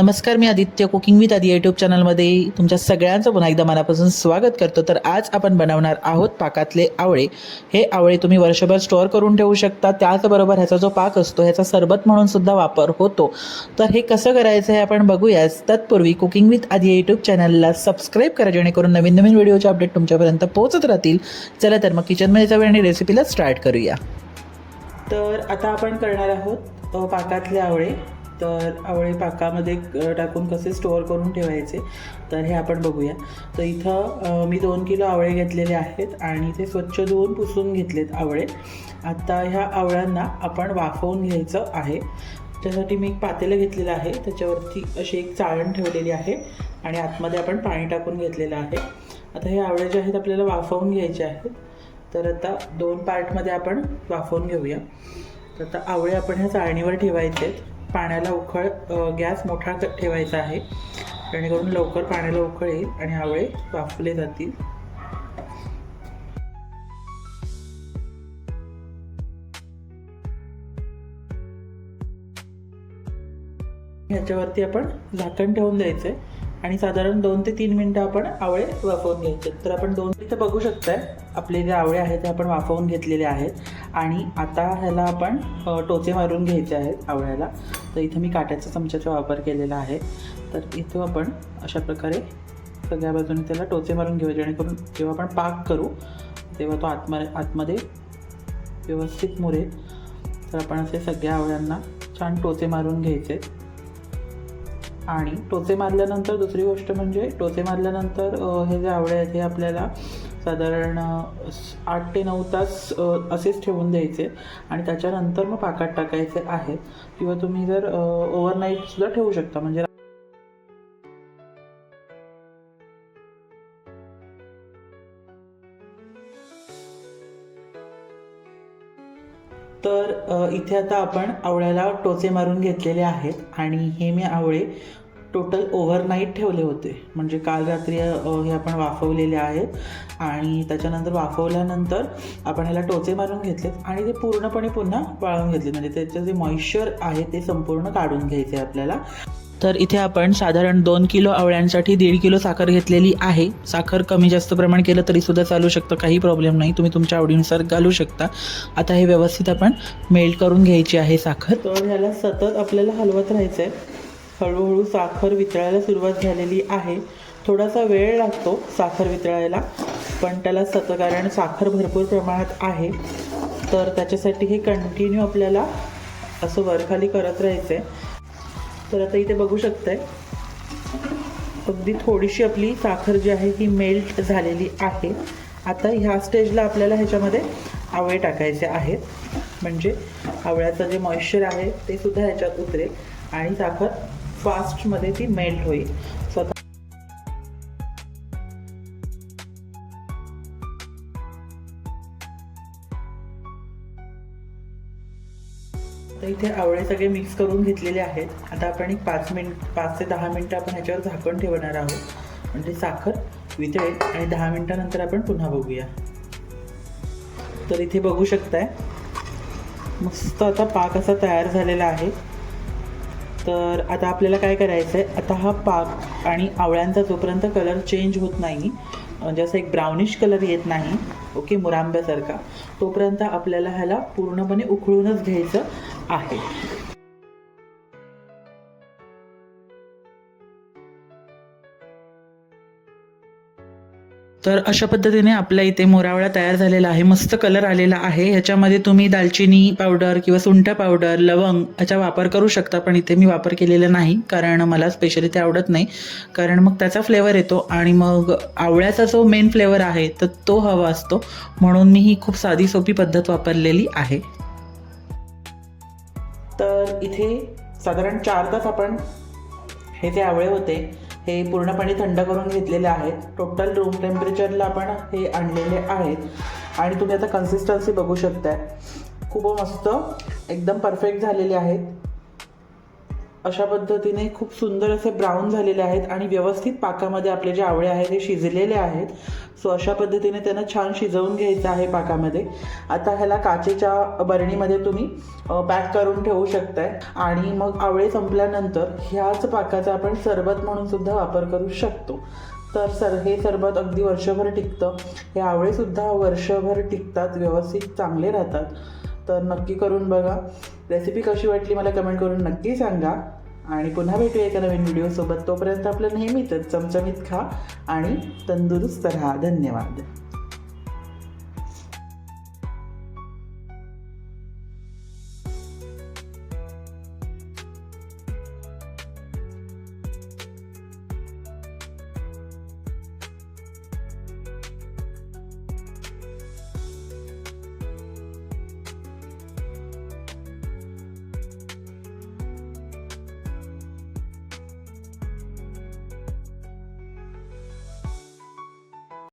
नमस्कार मी Aditya cooking with Adi YouTube चॅनलमध्ये तुमच्या सगळ्यांचं पुन्हा एकदा मनापासून स्वागत करतो. तर आज आपण बनवणार आहोत पाकातले आवळे. हे आवळे तुम्ही वर्षभर स्टोअर करून ठेवू शकता. त्याचबरोबर ह्याचा जो पाक असतो ह्याचा सरबत म्हणून सुद्धा वापर होतो. तर हे कसं करायचं हे आपण बघूयाच तत्पूर्वी कुकिंग विथ आदी यूट्यूब चॅनलला सबस्क्राईब करा जेणेकरून नवीन नवीन व्हिडिओचे अपडेट तुमच्यापर्यंत पोहोचत राहतील. चला तर मग किचनमध्ये जाऊया आणि रेसिपीला स्टार्ट करूया. तर आता आपण करणार आहोत पाकातले आवळे. तर आवळे पाकामध्ये टाकून कसे स्टोअर करून ठेवायचे तर हे आपण बघूया. तर इथं मी दोन किलो आवळे घेतलेले आहेत आणि ते स्वच्छ धुवून पुसून घेतलेत आवळे. आता ह्या आवळ्यांना आपण वाफवून घ्यायचं आहे. त्यासाठी मी एक पातेलं घेतलेलं आहे. त्याच्यावरती अशी एक चाळण ठेवलेली आहे आणि आतमध्ये आपण पाणी टाकून घेतलेलं आहे. आता हे आवळे जे आहेत आपल्याला वाफवून घ्यायचे आहेत. तर आता दोन पार्टमध्ये आपण वाफवून घेऊया. तर आता आवळे आपण ह्या चाळणीवर ठेवायचे आहेत पाण्याला उखळ गॅस मोठा ठेवायचा आहे. जेणेकरून लवकर पाण्याला उखळ येईल आणि आवळे वाफले जातील. ह्याच्यावरती आपण झाकण ठेवून द्यायचं आहे आणि साधारण दोन ते तीन मिनटं आपण आवळे वाफवून घ्यायचे. तर आपण दोन इथं बघू शकताय. आपले जे आवळे आहेत ते आपण वाफवून घेतलेले आहेत. आणि आता ह्याला आपण टोचे मारून घ्यायचे आहेत आवळ्याला. तर इथं मी काट्याच्या चमच्याचा वापर केलेला आहे. तर इथं आपण अशा प्रकारे सगळ्या बाजूने त्याला टोचे मारून घेऊ जेणेकरून जेव्हा आपण पाक करू तेव्हा तो आतमा आतमध्ये व्यवस्थित मुरेल. तर आपण असे सगळ्या आवळ्यांना छान टोचे मारून घ्यायचे. आणि टोचे मारल्यानंतर दुसरी गोष्ट म्हणजे टोचे मारल्यानंतर हे जे आवळे आहेत हे आपल्याला साधारण आठ ते नऊ तास असेच ठेवून द्यायचे आणि त्याच्यानंतर मग पाकात टाकायचे आहेत. किंवा तुम्ही जर ओव्हरनाईटसुद्धा ठेवू शकता. म्हणजे इथे आता आपण आवळ्याला टोचे मारून घेतलेले आहेत आणि हे मी आवळे टोटल ओव्हरनाईट ठेवले होते. म्हणजे काल रात्री हे आपण वाफवलेले आहेत आणि त्याच्यानंतर वाफवल्यानंतर आपण ह्याला टोचे मारून घेतलेत आणि ते पूर्णपणे पुन्हा वाळून घेतले म्हणजे त्याचं जे मॉइश्चर आहे ते संपूर्ण काढून घ्यायचे आपल्याला. तर इथे आपण साधारण दोन किलो आवळ्यांसाठी दीड किलो साखर घेतलेली आहे. साखर कमी जास्त प्रमाण केलं तरी सुद्धा चालू शकतं काही प्रॉब्लेम नाही. तुम्ही तुमच्या आवडीनुसार घालू शकता. आता हे व्यवस्थित आपण मेल्ट करून घ्यायची आहे साखर. तर ह्याला सतत आपल्याला हलवत राहायचं आहे हळूहळू साखर वितळायला सुरुवात झालेली आहे. थोडासा वेळ लागतो साखर वितळायला पण त्याला सतत कारण साखर भरपूर प्रमाणात आहे. तर त्याच्यासाठी हे कंटिन्यू आपल्याला असं वरखाली करत राहायचं आहे तर आता इथे बघू शकताय. अगदी थोडीशी आपली साखर जी आहे ही मेल्ट झालेली आहे. आता ह्या स्टेजला आपल्याला ह्याच्यामध्ये आवळे टाकायचे आहेत. म्हणजे आवळ्याचं जे मॉइश्चर आहे ते सुद्धा ह्याच्यात उतरेल. आणि साखर फास्टमध्ये ती मेल्ट होईल. इथे आवळे सगळे मिक्स करून घेतलेले आहेत. आता आपण एक पाच मिनिट पाच ते दहा मिनटं आपण ह्याच्यावर झाकण ठेवणार आहोत. म्हणजे साखर वितळेल आणि दहा मिनटानंतर आपण पुन्हा बघूया. तर इथे बघू शकताय मस्त आता पाक असा तयार झालेला आहे. तर आता आपल्याला काय करायचं आहे आता हा पाक आणि आवळ्यांचा जोपर्यंत कलर चेंज होत नाही म्हणजे असं एक ब्राउनिश कलर येत नाही ओके मुरांब्यासारखा तोपर्यंत आपल्याला ह्याला पूर्णपणे उकळूनच घ्यायचं. आहे. तर अशा पद्धतीने आपल्या इथे मोरावळा तयार झालेला आहे मस्त कलर आलेला आहे. ह्याच्यामध्ये तुम्ही दालचिनी पावडर किंवा सुंठ पावडर लवंग याचा वापर करू शकता पण इथे मी वापर केलेला नाही कारण मला स्पेशली ते आवडत नाही. कारण मग त्याचा फ्लेवर येतो आणि मग आवळ्याचा जो मेन फ्लेवर आहे तर तो हवा असतो. म्हणून मी ही खूप साधी सोपी पद्धत वापरलेली आहे. इथे साधारण चार तास आपण हे जे आवळे होते हे पूर्णपणे थंड करून घेतलेले आहेत. टोटल रूम टेम्परेचरला आपण हे आणलेले आहेत. आणि तुम्ही आता कन्सिस्टन्सी बघू शकताय. खूप मस्त एकदम परफेक्ट झालेले आहेत. अशा पद्धतीने खूप सुंदर असे ब्राऊन झालेले आहेत आणि व्यवस्थित पाकामध्ये आपले जे आवळे आहेत ते शिजलेले आहेत. सो अशा पद्धतीने त्यांना छान शिजवून घ्यायचं आहे पाकामध्ये. आता ह्याला काचेच्या बरणीमध्ये तुम्ही पॅक करून ठेवू शकताय. आणि मग आवळे संपल्यानंतर ह्याच पाकाचा आपण सरबत म्हणून सुद्धा वापर करू शकतो. तर सर हे सरबत अगदी वर्षभर टिकतं. हे आवळेसुद्धा वर्षभर टिकतात व्यवस्थित चांगले राहतात. तर नक्की करून बघा. रेसिपी कशी वाटली मला कमेंट करून नक्की सांगा. आणि पुन्हा भेटूया एका नवीन व्हिडिओसोबत तोपर्यंत आपलं नेहमीच चमचमीत खा आणि तंदुरुस्त राहा. धन्यवाद.